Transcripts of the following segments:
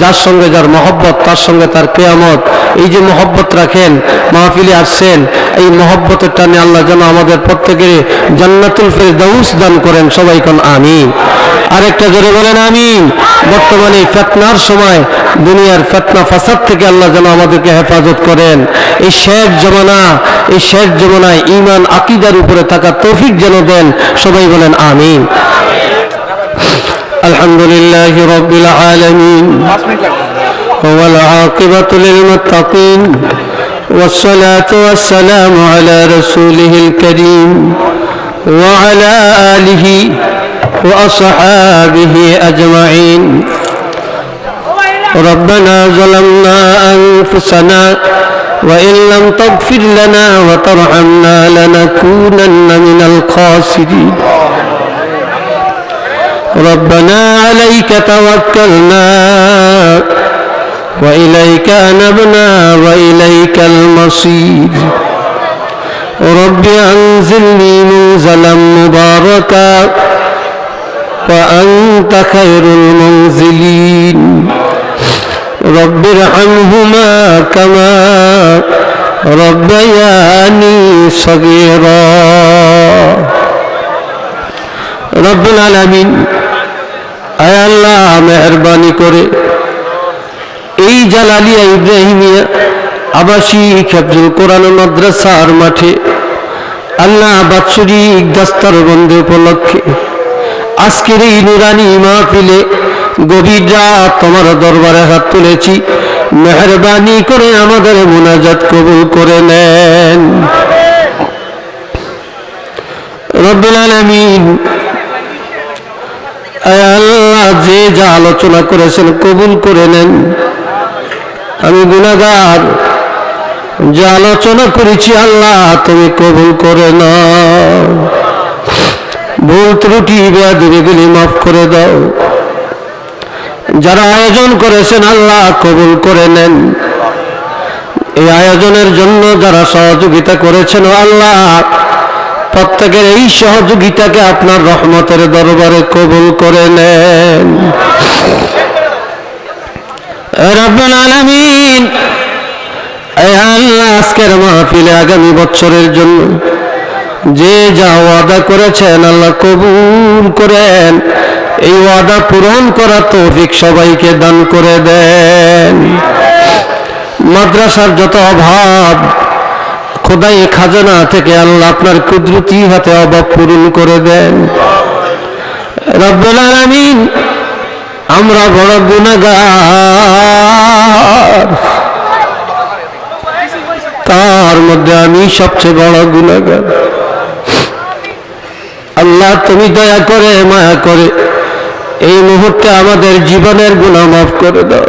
যার সঙ্গে যার মহব্বত, তার সঙ্গে তার কেয়ামত। এই যে মহব্বত রাখেন, মাহফিলে আসছেন, এই মহব্বতের টানে আল্লাহ যেন আমাদের প্রত্যেকের জান্নাতুল ফেরদাউস দান করেন। সবাই কোন আমিন। আরেকটা জোরে বলেন আমিন। বর্তমানে ফেতনার সময়, দুনিয়ার ফেতনা ফাসাদ থেকে আল্লাহ যেন আমাদেরকে হেফাজত করেন। এই শেষ জমানা, এই শেষ জমানায় ইমান আকিদার উপরে থাকা তৌফিক যেন দেন। সবাই বলেন আমিন। الحمد لله رب العالمين. هو العاقبة للمتقين والصلاة والسلام على رسوله الكريم وعلى آله وأصحابه أجمعين. ربنا ظلمنا أنفسنا وإن لم تغفر لنا وترحمنا لنكونن من الخاسرين. ربنا عليك توكلنا وإليك أنبنا وإليك المصير. رب أنزلني منزلا مباركا وأنت خير المنزلين. رب ارحمهما كما ربياني صغيرا. رب العالمين. আল্লাহ মেহরবানি করে। এই জালালিয়া ইব্রাহিমিয়া আবাসিক খেফজুল কোরআন মাদ্রাসার মাঠে আল্লাহ বাৎসরিক দাস্তার বন্ধে উপলক্ষে আজকের এই নুরানি মাহফিলে গভীর রাত তোমার দরবারে হাত তুলেছি। মেহরবানি করে আমাদের মোনাজাত কবুল করে নেন। রব্বুল আলামিন আল্লাহ যে যা আলোচনা করেছেন কবুল করে নেন। আমি গুণাগার। যে আলোচনা করেছি, আল্লাহ তুমি কবুল করে নাও। ভুল ত্রুটি বেয়াদুরিগুলি মাফ করে দাও। যারা আয়োজন করেছেন, আল্লাহ কবুল করে নেন। এই আয়োজনের জন্য যারা সহযোগিতা করেছেন, আল্লাহ প্রত্যেকের এই সহযোগিতাকে আপনার রহমতের দরবারে কবুল করে নেন। রব্বুল আলামিন আল্লাহ আজকের মাহফিলে আগামী বছরের জন্য যে যা ওয়াদা করেছেন আল্লাহ কবুল করেন। এই ওয়াদা পূরণ করা তৌফিক সবাইকে দান করে দেন। মাদ্রাসার যত অভাব খোদাই খাজানা থেকে আল্লাহ আপনার কুদরতি হাতে অভাব পূরণ করে দেন। রব্বুল আমরা বড় গুণাগার তার মধ্যে আমি সবচেয়ে বড় গুণাগার আল্লাহ তুমি দয়া করে, মায়া করে এই মুহূর্তে আমাদের জীবনের গুণা মাফ করে দাও।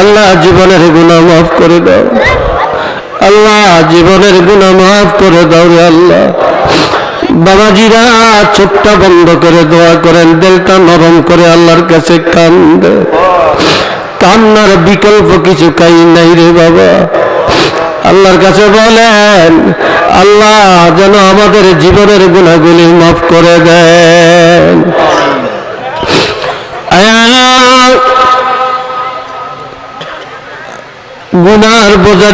আল্লাহ জীবনের গুণা মাফ করে দাও। আল্লাহ জীবনের গুণা মাফ করে দাও রে আল্লাহ। বাবাজিরা, চোখটা বন্ধ করে দোয়া করেন, দিলটা নরম করে আল্লাহর কাছে কান্দে। কান্নার বিকল্প কিছু কাই নাই রে বাবা। আল্লাহর কাছে বলেন, আল্লাহ যেন আমাদের জীবনের গুণাগুলি মাফ করে দেন। আয়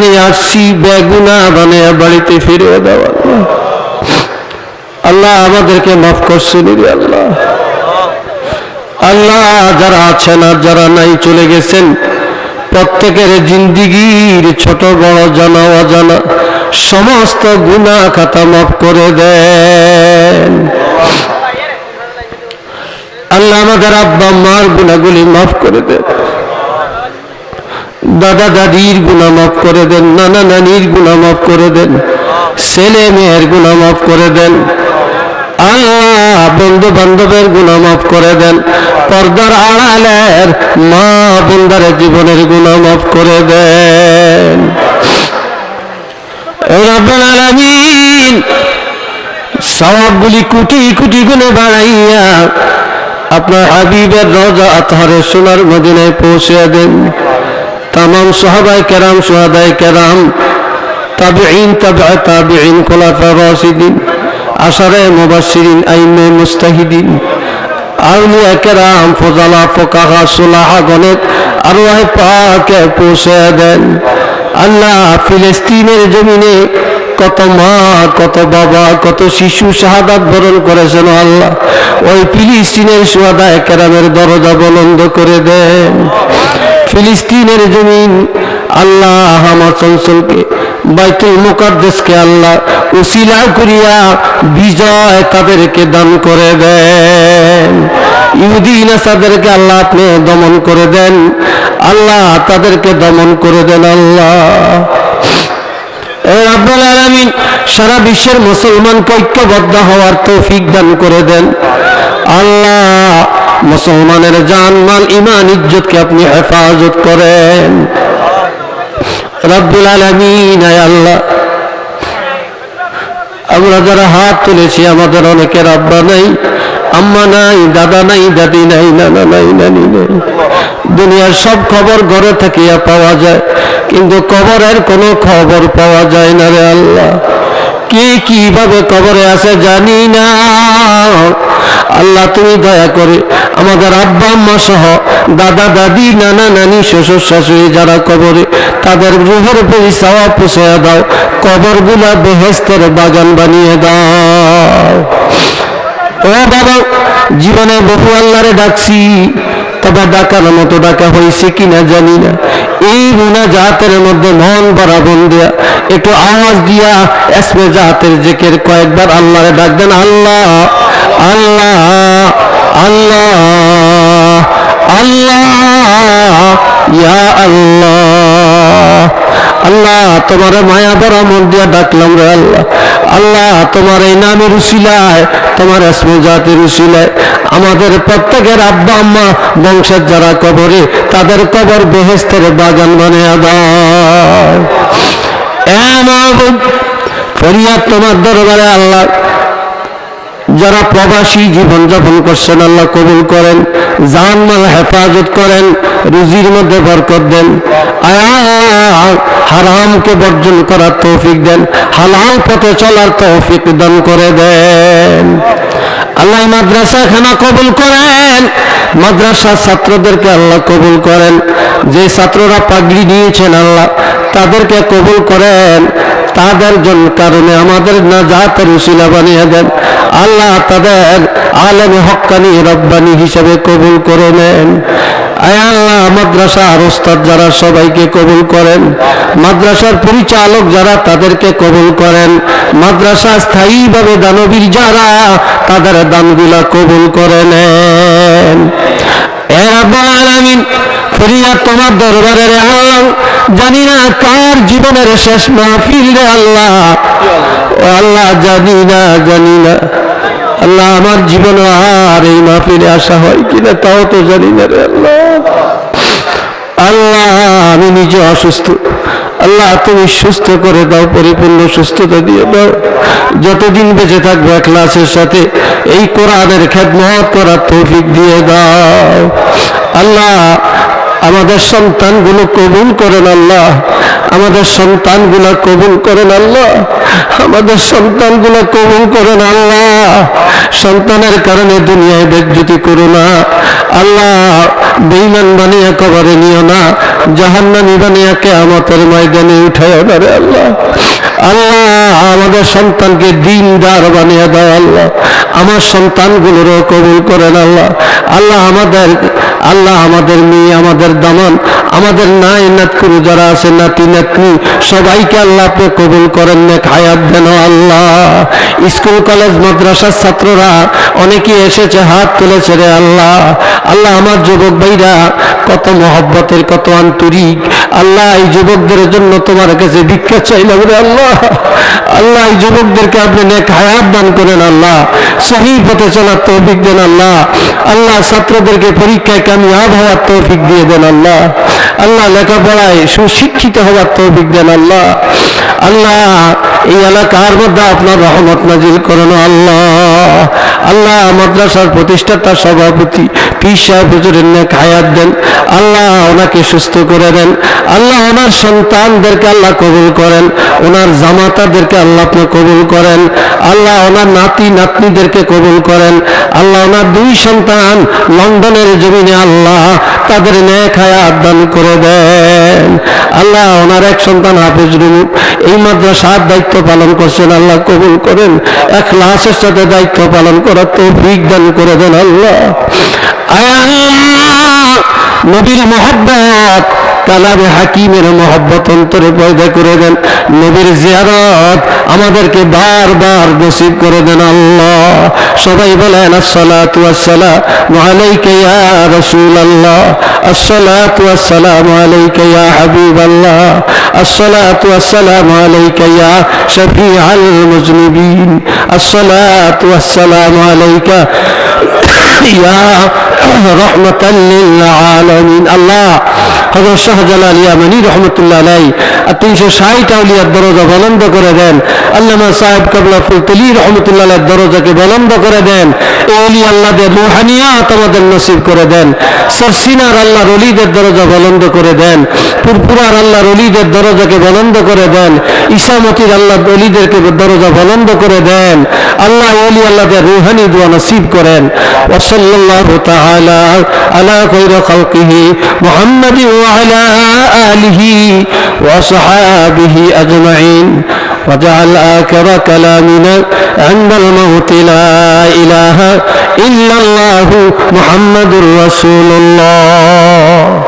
নিয়ে আসছি বেগুনা বানিয়ে বাড়িতে ফিরে দেওয়া। আল্লাহ আমাদেরকে মাফ করছেন আল্লাহ। আল্লাহ যারা আছেন আর যারা নাই চলে গেছেন, প্রত্যেকের জিন্দিগির ছোট বড় জানা অজানা সমস্ত গুণা খাতা মাফ করে দেন। আল্লাহ আমাদের আব্বা মার গুণাগুলি মাফ করে দেন। দাদা দাদির গুণা মাফ করে দেন, নানা নানির গুণা মাফ করে দেন, ছেলে মেয়ের গুণা মাফ করে দেন বন্ধু বান্ধবের গুণা মাফ করে দেন, পর্দার আড়ালের মা বন্ধারের জীবনের গুণা মাফ করে দেন। সওয়াবগুলি কোটি কোটি গুণে বাড়াইয়া আপনার হাবিবের রজা আতহারে সোনার মদিনায় পৌঁছে দেন। তাম সাহাবাই কেরাম, সোহাদাই কেরাম, তাবিঈন, তাবআ তাবিঈন, খোলাফা রাশিদিন, আশারে মুবাশশিরিন, আইমে মুস্তাহিদিন, আউলিয়া কেরাম, ফজালা ফোকাহা, সুলাহা গণের আরওয়াহ পাকে পৌঁছে দেন। আল্লাহ ফিলিস্তিনের জমিনে কত মা, কত বাবা, কত শিশু শাহাদাত বরণ করেছেন আল্লাহ। ওই ফিলিস্তিনের সুয়াদায় কেরামের দরজা বলন্দ করে দেন। ফিলিস্তিনের জমিন। আল্লাহ আমার চঞ্চলকে বাইতুল মুকাদ্দেসকে আল্লাহ উসিলা করিয়া বিজয় তাদেরকে দান করে দেন। ইহুদি নাসাদেরকে আল্লাহ আপনি দমন করে দেন। আল্লাহ তাদেরকে দমন করে দেন আল্লাহ। রাব্বুল আলামিন সারা বিশ্বের মুসলমানকে ঐক্যবদ্ধ হওয়ার তৌফিক দান করে দেন। আল্লাহ মুসলমানের জান, মাল ইমান ইজ্জতকে আপনি হেফাজত করেন। রব্বুল আলামিন আল্লাহ। আমরা যারা হাত তুলেছি, আমাদের অনেকের আব্বা নাই, আম্মা নাই, দাদা নাই, দাদি নাই, নানা নাই, নানি নাই। দুনিয়ার সব খবর ঘরে থাকিয়া পাওয়া যায়, কিন্তু কবরের কোনো খবর পাওয়া যায় না রে আল্লাহ। কে কীভাবে কবরে আছে জানি না। আল্লাহ তুমি দয়া করে আমাদের আব্বা আম্মা সহ দাদা দাদি, নানা নানি, শ্বশুর শাশুড়ি যারা কবরে, তাদের রুহের উপরে সাওয়া পুষাইয়া দাও, কবরগুলা বেহেস্তের বাগান বানিয়ে দাও। ও বাবা, জীবনে বহু আল্লাহরে ডাকছি, তবে ডাকার মতো ডাকা হয়েছে কিনা জানি না। এই মুনা জাতের মধ্যে মন বরাবন দিয়া একটু আওয়াজ দিয়া এসমে জাতের জেকের কয়েকবার আল্লাহরে ডাক দেন, আল্লাহ আল্লাহ আল্লাহ আল্লাহ, ইয়া আল্লাহ আল্লাহ, তোমার মায়া বড় মন দিয়া ডাকলাম রে আল্লাহ। আল্লাহ তোমার এই নামের উশিলায়, তোমার আসমে জাতির উশিলায়, আমাদের প্রত্যেকের আব্বা আম্মা বংশের যারা কবরে, তাদের কবর বেহেস্তের বাগান বানিয়ে দাও। তোমার দরবারে আল্লাহ, যারা প্রবাসী জীবনযাপন করছেন, আল্লাহ কবুল করেন জান মাল হেফাজত করেন, রুজির মধ্যে বরকত দেন। আয়া হারামকে বর্জন করার তৌফিক দেন, হালাল পথে চলার তৌফিক দান করে দেন। আল্লাহ মাদ্রাসা খানা কবুল করেন, মাদ্রাসার ছাত্রদেরকে আল্লাহ কবুল করেন। যে ছাত্ররা পাগড়ি নিয়েছেন আল্লাহ, তাদেরকে কবুল করেন। তাদের জন্য কারণে আমাদের না জাতের উশিলা বানিয়ে দেন। আল্লাহ তাদের আলেম হক্কানি রব্বানি হিসেবে কবুল করে নেন। আয় আল্লাহ, মাদ্রাসার ওস্তাদ যারা সবাইকে কবুল করেন, মাদ্রাসার পরিচালক যারা তাদেরকে কবুল করেন মাদ্রাসা স্থায়ীভাবে দানবীর যারা তাদের দানগুলা কবুল করে নেন। এ রাব্বুল আলামিন, ফরিয়াদ তোমার দরবারে আল্লাহ জানি না কার জীবনের শেষ মাহফিল রে আল্লাহ। আল্লাহ, জানি না জানি না। আল্লাহ, আমার জীবন আর এই মাহফিলে আসা হয় কিনা তাও তো জানি না রে আল্লাহ। আল্লাহ, আমি নিজে অসুস্থ। আল্লাহ, তুমি সুস্থ করে দাও, পরিপূর্ণ সুস্থতা দিয়ে দাও। যতদিন বেঁচে থাকব ক্লাসের সাথে, এই কোরআনের খেদমত করার তৌফিক দিয়ে দাও। আল্লাহ, আমাদের সন্তানগুলো কবুল করেন আল্লাহ। আমাদের সন্তানগুলো কবুল করেন আল্লাহ। আমাদের সন্তানগুলো কবুল করেন আল্লাহ। সন্তানের কারণে দুনিয়ায় বেজ্জুতি করো না। আল্লাহ বেইমান বানিয়ে কবরে নিও না। জাহান্নামি বানিয়ে কেয়ামতের ময়দানে উঠায় ধরে আল্লাহ। আল্লাহ আমাদের সন্তানকে দিনদার বানিয়ে দাও আল্লাহ। আমার সন্তানগুলোরও কবুল করেন আল্লাহ। আল্লাহ আমাদের আল্লাহ আমাদের মেয়ে, আমাদের আমাদের নাই নাতকুরু যারা আছে নাতি নাতনি সবাইকে আল্লাহ আপনি কবুল করেন, নেক হায়াত দেন আল্লাহ। স্কুল, কলেজ, মাদ্রাসার ছাত্ররা অনেকেই এসেছে, হাত তুলেছে রে আল্লাহ। আল্লাহ আমার যুবক ভাইরা, কত মহব্বতের, কত আন্তরিক। আল্লাহ এই যুবকদের জন্য তোমার কাছে ভিক্ষা চাইলাম রে আল্লাহ। আল্লাহ এই যুবকদেরকে আপনি নেক হায়াত দান করেন আল্লাহ। সহি পথে চলার তৌফিক দেন আল্লাহ। আল্লাহ ছাত্রদেরকে পরীক্ষায় কামিয়াব হওয়ার তৌফিক দিয়ে দেন আল্লাহ। আল্লাহ লেখাপড়ায় সুশিক্ষিত হওয়ার তো বিজ্ঞান আল্লাহ। আল্লাহ, এই এলাকার মধ্যে আপনার রহমত নাজিল করেন আল্লাহ। আল্লাহ মাদ্রাসার প্রতিষ্ঠাতা সভাপতি, পীর সাহেব হুজুরের নেক হায়াত দেন। আল্লাহ ওনাকে সুস্থ করে দেন। আল্লাহ ওনার সন্তানদেরকে আল্লাহ কবুল করেন। ওনার জামাতাদেরকে আল্লাহ আপনি কবুল করেন। আল্লাহ ওনার নাতি, নাতনিদেরকে কবুল করেন। আল্লাহ ওনার দুই সন্তান লন্ডনের জমিনে আল্লাহ তাদের ন্যাক হায়াত দান করে দেন। আল্লাহ ওনার এক সন্তান হাফিজ রুমু এই মাদ্রাসার দায়িত্ব পালন করছেন। আল্লাহ কবুল করেন। এক লাশের সাথে দায়িত্ব পালন করার তৌফিক দান করে দেন আল্লাহ। নবীর মোহাব্বত। কালামে হাকিমের মহব্বত অন্তরে পয়দা করে দেন। নবীর জিয়ারত আমাদেরকে বারবার নসিব করে দেন আল্লাহ। সবাই বলেন, আসসালাতু ওয়াসসালামু আলাইকা ইয়া রাসূলুল্লাহ। আসসালাতু ওয়াসসালামু আলাইকা ইয়া হাবিবাল্লাহ। আসসালাতু ওয়াসসালামু আলাইকা ইয়া শফিআল মুজনিবিন। আসসালাতু ওয়াসসালামু আলাইকা ইয়া রহমাতাল লিল আলামিন। আল্লাহ হজরত শাহজালাল ইয়ামানি রহমতুল্লাহ আলাই আর তিনশো ষাট আউলিয়ার দরজা বলন্দ করে দেন। আল্লামা সাহেব কাবলা ফুলতলি রহমতুল্লাহ দরজাকে বলন্দ করে দেন। ওলি আল্লাহদের রুহানিয়াত আমাদের নসিব করে দেন। সরসিনার আল্লাহ রলিদের দরজা বলন্দ করে দেন। পুরপুরার আল্লাহ অলিদের দরজাকে বলন্দ করে দেন। ইসামতির আল্লাহ অলিদেরকে দরজা বলন্দ করে দেন। আল্লাহ অলি আল্লাহদের রুহানি দোয়া নসিব করেন। ওসল্লাল্লাহু তাআলা আলা খায়রি খালকিহি মুহাম্মাদি وعلى آله وصحابه أجمعين وجعل آخر كلامنا عند الموت لا إله إلا الله محمد رسول الله